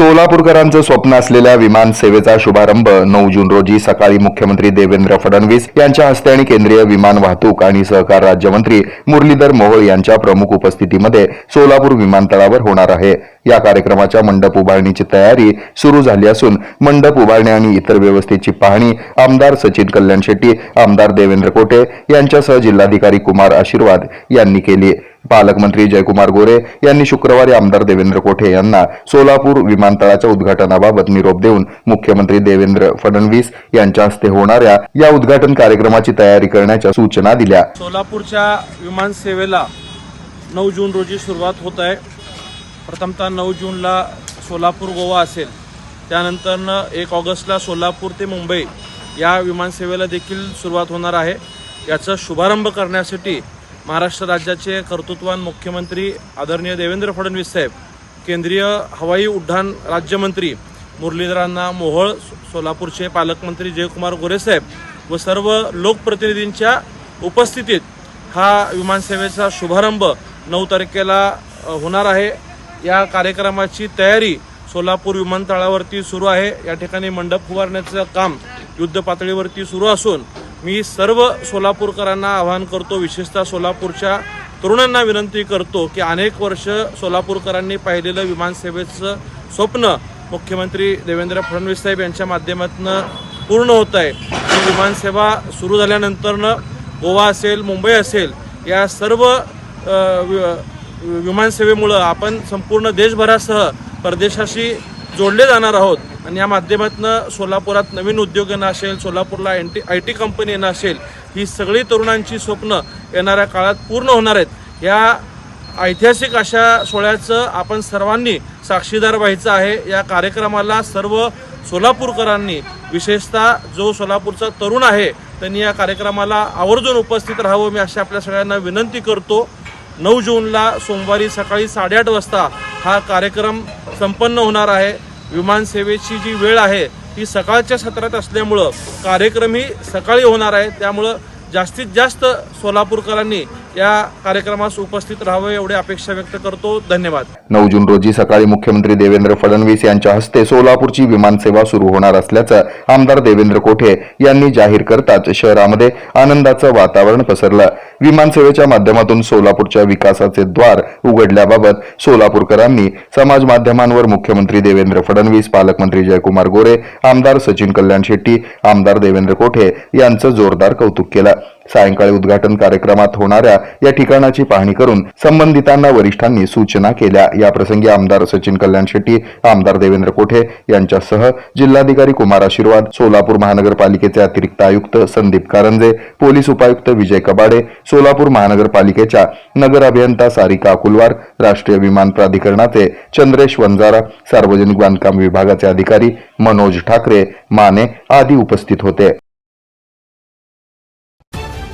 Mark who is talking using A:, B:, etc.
A: सोलापूरकरांचं स्वप्न असलेल्या विमान सेवेचा शुभारंभ नऊ जून रोजी सकाळी मुख्यमंत्री देवेंद्र फडणवीस यांच्या हस्ते आणि केंद्रीय विमान वाहतूक आणि सहकार राज्यमंत्री मुरलीधर मोहोळ यांच्या प्रमुख उपस्थितीमध्ये सोलापूर विमानतळावर होणार आहे. या कार्यक्रमाच्या मंडप उभारणीची तयारी सुरू झाली असून मंडप उभारणी आणि इतर व्यवस्थेची पाहणी आमदार सचिन कल्याण शेट्टी आमदार देवेंद्र कोटे यांच्यासह जिल्हाधिकारी कुमार आशीर्वाद यांनी केली. पालकमंत्री जयकुमार गोरे यांनी शुक्रवारी आमदार देवेंद्र कोठे यांना सोलापूर विमानतळाच्या उद्घाटनाबाबत निरोप देऊन मुख्यमंत्री देवेंद्र फडणवीस यांच्या हस्ते होणाऱ्या या उद्घाटन कार्यक्रमाची तयारी करण्याच्या सूचना दिल्या.
B: सोलापूरच्या विमानसेवेला नऊ जून रोजी सुरुवात होत आहे. प्रथमतः नऊ जूनला सोलापूर गोवा असेल. त्यानंतरनं एक ऑगस्टला सोलापूर ते मुंबई या विमानसेवेला देखील सुरुवात होणार आहे. याचा शुभारंभ करण्यासाठी महाराष्ट्र राज्याचे कर्तृत्वान मुख्यमंत्री आदरणीय देवेंद्र फडणवीस साहेब केंद्रीय हवाई उड्डाण राज्यमंत्री मुरलीधरांना मोहोळ सोलापूरचे पालकमंत्री जयकुमार गोरेसाहेब व सर्व लोकप्रतिनिधींच्या उपस्थितीत हा विमानसेवेचा शुभारंभ नऊ तारखेला होणार आहे. या कार्यक्रमाची तयारी सोलापूर विमानतळावरती सुरू आहे. या ठिकाणी मंडप उभारण्याचं काम युद्ध पातळीवरती सुरू असून मी सर्व सोलापूरकरांना आवाहन करतो विशेषतः सोलापूरच्या तरुणांना विनंती करतो की अनेक वर्ष सोलापूरकरांनी पाहिलेलं विमानसेवेचं स्वप्न मुख्यमंत्री देवेंद्र फडणवीस साहेब यांच्या माध्यमातून पूर्ण होत आहे. ही विमानसेवा सुरू झाल्यानंतरनं गोवा असेल मुंबई असेल या सर्व विमानसेवेमुळं आपण संपूर्ण देशभरासह परदेशाशी जोडले जाणार आहोत. आणि या माध्यमातून सोलापुरात नवीन उद्योग येणं असेल सोलापूरला N T I T company येणं असेल ही सगळी तरुणांची स्वप्न येणाऱ्या काळात पूर्ण होणार आहेत. या ऐतिहासिक अशा सोहळ्याचं आपण सर्वांनी साक्षीदार व्हायचं आहे. या कार्यक्रमाला सर्व सोलापूरकरांनी विशेषतः जो सोलापूरचा तरुण आहे त्यांनी या कार्यक्रमाला आवर्जून उपस्थित राहावं मी अशा आपल्या सगळ्यांना विनंती करतो. नऊ जूनला सोमवारी सकाळी साडेआठ वाजता हा कार्यक्रम संपन्न होणार आहे. विमानसेवेची जी वेळ आहे ती सकाळच्या सत्रात असल्यामुळं कार्यक्रमही सकाळी होणार आहे. त्यामुळं जास्तीत जास्त सोलापूरकरांनी या कार्यक्रमास उपस्थित राहावं एवढी अपेक्षा व्यक्त करतो. धन्यवाद.
A: नऊ जून रोजी सकाळी मुख्यमंत्री देवेंद्र फडणवीस यांच्या हस्ते सोलापूरची विमानसेवा सुरू होणार असल्याचं आमदार देवेंद्र कोठे यांनी जाहीर करताच शहरामध्ये आनंदाचं वातावरण पसरलं. विमानसेवेच्या माध्यमातून सोलापूरच्या विकासाचे द्वार उघडल्याबाबत सोलापूरकरांनी समाज माध्यमांवर मुख्यमंत्री देवेंद्र फडणवीस पालकमंत्री जयकुमार गोरे आमदार सचिन कल्याण शेट्टी आमदार देवेंद्र कोठे यांचं जोरदार कौतुक केलं. सायंकाळी उद्घाटन कार्यक्रमात होणाऱ्या या ठिकाणाची पाहणी करून संबंधितांना वरिष्ठांनी सूचना केल्या. याप्रसंगी आमदार सचिन कल्याण शेट्टी आमदार देवेंद्र कोठे यांच्यासह जिल्हाधिकारी कुमार आशीर्वाद सोलापूर महानगरपालिकेचे अतिरिक्त आयुक्त संदीप कारंजे पोलीस उपायुक्त विजय कबाडे सोलापूर महानगरपालिकेच्या नगर अभियंता सारिका अकुलवार राष्ट्रीय विमान प्राधिकरणाचे चंद्रेश वंजारा सार्वजनिक बांधकाम विभागाचे अधिकारी मनोज ठाकरे माने आदी उपस्थित होते.